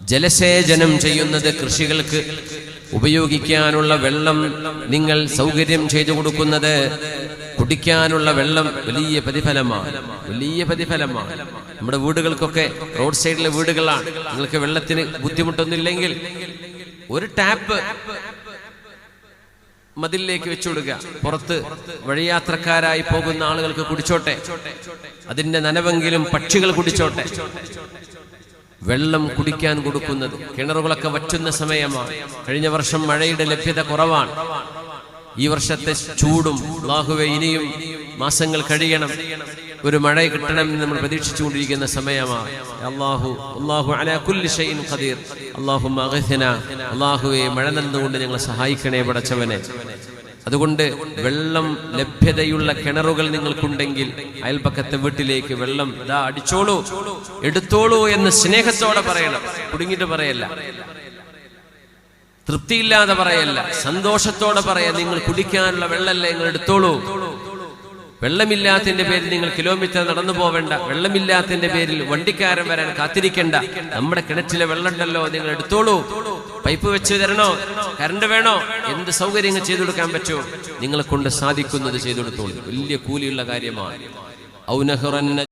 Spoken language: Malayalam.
ജലസേചനം ചെയ്യുന്നത് കൃഷികൾക്ക് ഉപയോഗിക്കാനുള്ള വെള്ളം നിങ്ങൾ സൗകര്യം ചെയ്തു കൊടുക്കുന്നത് കുടിക്കാനുള്ള വെള്ളം വലിയ പ്രതിഫലമാണ്. വലിയ പ്രതിഫലമാണ്. നമ്മുടെ വീടുകൾക്കൊക്കെ റോഡ് സൈഡിലെ വീടുകളാണ്. നിങ്ങൾക്ക് വെള്ളത്തിന് ബുദ്ധിമുട്ടൊന്നുമില്ലെങ്കിൽ ഒരു ടാപ്പ് മതിലിലേക്ക് വെച്ചു കൊടുക്കുക പുറത്ത് വഴിയാത്രക്കാരായി പോകുന്ന ആളുകൾക്ക് കുടിച്ചോട്ടെ. അതിന്റെ നനവെങ്കിലും പക്ഷികൾ കുടിച്ചോട്ടെ. വെള്ളം കുടിക്കാൻ കൊടുക്കുന്നത് കിണറുകളൊക്കെ വറ്റുന്ന സമയമാണ്. കഴിഞ്ഞ വർഷം മഴയുടെ ലഭ്യത കുറവാണ്. ഈ വർഷത്തെ ചൂടും ലാഹുവെ ഇനിയും മാസങ്ങൾ കഴിയണം. ഒരു മഴ കിട്ടണമെന്ന് നമ്മൾ പ്രതീക്ഷിച്ചുകൊണ്ടിരിക്കുന്ന സമയമാണ്. അള്ളാഹു അള്ളാഹു ഷൈൻ ഖദീർ. അള്ളാഹു മഹസന അള്ളാഹുവെ മഴ നന്നുകൊണ്ട് ഞങ്ങളെ സഹായിക്കണേ പടച്ചവനെ. അതുകൊണ്ട് വെള്ളം ലഭ്യതയുള്ള കിണറുകൾ നിങ്ങൾക്കുണ്ടെങ്കിൽ അയൽപക്കത്തെ വീട്ടിലേക്ക് വെള്ളം ഇതാ അടിച്ചോളൂ എടുത്തോളൂ എന്ന് സ്നേഹത്തോടെ പറയണം. കുടുങ്ങിട്ട് പറയല്ല. തൃപ്തിയില്ലാതെ പറയല്ല. സന്തോഷത്തോടെ പറയാം നിങ്ങൾ കുടിക്കാനുള്ള വെള്ളല്ലേ നിങ്ങൾ എടുത്തോളൂ. വെള്ളമില്ലാത്തതിന്റെ പേരിൽ നിങ്ങൾ കിലോമീറ്റർ നടന്നു പോവേണ്ട. വെള്ളമില്ലാത്തതിന്റെ പേരിൽ വണ്ടിക്കാരൻ വരാൻ കാത്തിരിക്കണ്ട. നമ്മുടെ കിണറ്റിലെ വെള്ളമുണ്ടല്ലോ നിങ്ങൾ എടുത്തോളൂ. പൈപ്പ് വെച്ച് തരണോ? കറണ്ട് വേണോ? എന്ത് സൗകര്യങ്ങൾ ചെയ്തു കൊടുക്കാൻ പറ്റുമോ നിങ്ങളെ കൊണ്ട് സാധിക്കുന്നത് ചെയ്തു കൊടുത്തോളൂ. വലിയ കൂലിയുള്ള കാര്യമാണ്. ഔനഹുറന്ന